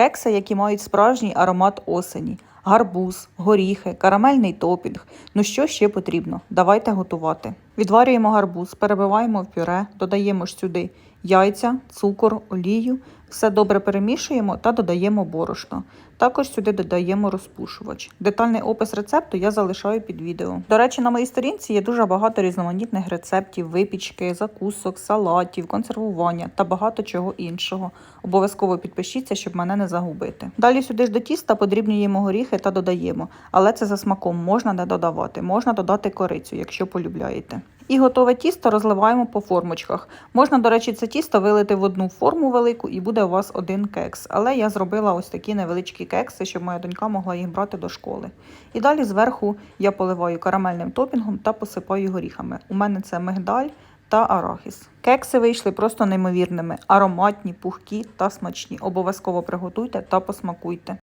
Кекси, які мають справжній аромат осені, гарбуз, горіхи, карамельний топінг. Ну що ще потрібно? Давайте готувати. Відварюємо гарбуз, перебиваємо в пюре, додаємо ж сюди яйця, цукор, олію. Все добре перемішуємо та додаємо борошно. Також сюди додаємо розпушувач. Детальний опис рецепту я залишаю під відео. До речі, на моїй сторінці є дуже багато різноманітних рецептів, випічки, закусок, салатів, консервування та багато чого іншого. Обов'язково підпишіться, щоб мене не загубити. Далі сюди ж до тіста подрібнюємо горіхи та додаємо, але це за смаком можна не додавати. Можна додати корицю, якщо полюбляєте. І готове тісто розливаємо по формочках. Можна, до речі, це тісто вилити в одну форму велику і буде у вас один кекс. Але я зробила ось такі невеличкі кекси, щоб моя донька могла їх брати до школи. І далі зверху я поливаю карамельним топінгом та посипаю горіхами. У мене це мигдаль та арахіс. Кекси вийшли просто неймовірними, ароматні, пухкі та смачні. Обов'язково приготуйте та посмакуйте.